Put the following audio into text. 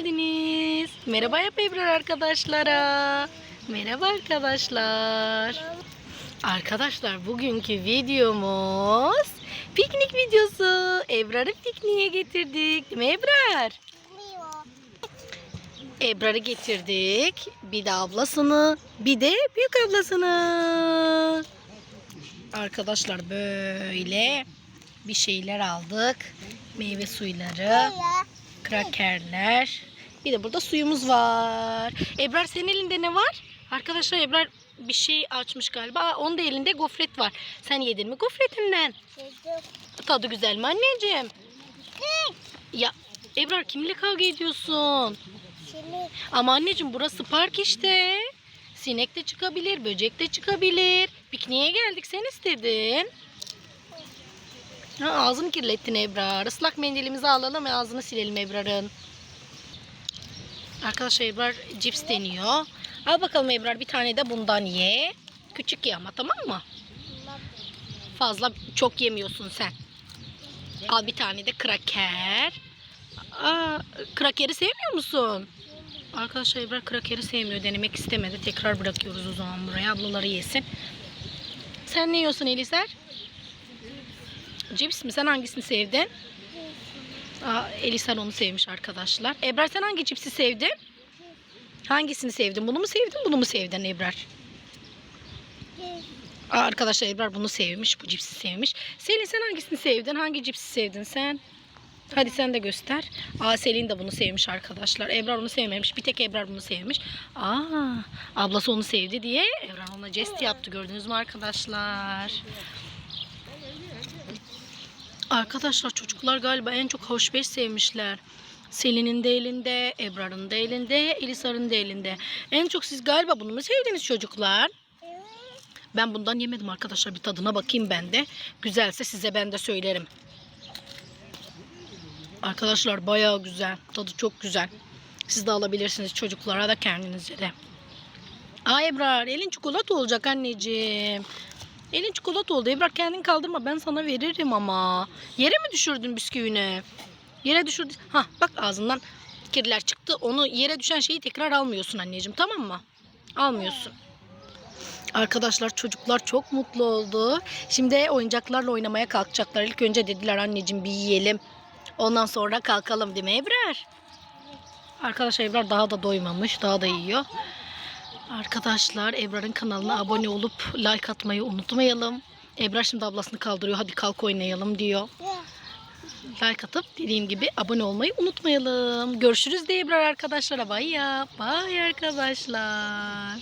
geldiniz. Merhaba yap Ebrar arkadaşlara. Merhaba arkadaşlar. Arkadaşlar bugünkü videomuz piknik videosu. Ebrar'ı pikniğe getirdik. Değil mi Ebrar? Ebrar'ı getirdik. Bir de ablasını, bir de büyük ablasını. Arkadaşlar böyle bir şeyler aldık. Meyve suyları, krakerler. Bir de burada suyumuz var. Ebrar senin elinde ne var? Arkadaşlar Ebrar bir şey açmış galiba. Aa, Onun da elinde gofret var. Sen yedin mi gofretinden? Tadı güzel mi anneciğim? Ya Ebrar kimle kavga ediyorsun? Ama anneciğim burası park işte. Sinek de çıkabilir, böcek de çıkabilir. Pikniğe geldik sen istedin. Ha, ağzını kirlettin Ebrar. Islak mendilimizi alalım ve ağzını silelim Ebrar'ın. Arkadaşlar Ebrar cips deniyor. Al bakalım Ebrar bir tane de bundan ye. Küçük ye ama tamam mı? Fazla çok yemiyorsun sen. Al bir tane de kraker. Aa, krakeri sevmiyor musun? Arkadaşlar Ebrar krakeri sevmiyor. Denemek istemedi. Tekrar bırakıyoruz o zaman buraya. Ablaları yesin. Sen ne yiyorsun Eliser? Cips mi? Sen hangisini sevdin? Aa, Eliser onu sevmiş arkadaşlar. Ebrar sen hangi cipsi sevdin? Hangisini sevdin? Bunu mu sevdin? Bunu mu sevdin Ebrar? Aa, arkadaşlar Ebrar bunu sevmiş. Bu cipsi sevmiş. Selin sen hangisini sevdin? Hangi cipsi sevdin sen? Hadi sen de göster. Aa Selin de bunu sevmiş arkadaşlar. Ebrar onu sevmemiş. Bir tek Ebrar bunu sevmiş. Aa ablası onu sevdi diye Ebrar ona jest yaptı. Gördünüz mü arkadaşlar? Arkadaşlar çocuklar galiba en çok hoş beş sevmişler. Selin'in de elinde, Ebrar'ın da elinde, Elisar'ın da elinde. En çok siz galiba bunu mu sevdiniz çocuklar? Ben bundan yemedim arkadaşlar. Bir tadına bakayım ben de. Güzelse size ben de söylerim. Arkadaşlar bayağı güzel. Tadı çok güzel. Siz de alabilirsiniz çocuklara da kendinize de. Aa Ebrar elin çikolata olacak anneciğim. Elin çikolata oldu. Ebrar kendin kaldırma ben sana veririm ama. Yere mi düşürdün bisküvini? Yere düşürdün. Ha bak ağzından kirler çıktı. Onu yere düşen şeyi tekrar almıyorsun anneciğim tamam mı? Almıyorsun. Arkadaşlar çocuklar çok mutlu oldu. Şimdi oyuncaklarla oynamaya kalkacaklar. İlk önce dediler anneciğim bir yiyelim. Ondan sonra kalkalım değil mi Ebrar? Arkadaşlar Ebrar daha da doymamış. Daha da yiyor. Arkadaşlar Ebrar'ın kanalına abone olup like atmayı unutmayalım. Ebrar şimdi ablasını kaldırıyor. Hadi kalk oynayalım diyor. Like atıp dediğim gibi abone olmayı unutmayalım. Görüşürüz de Ebrar arkadaşlara. Bay ya. Bay arkadaşlar.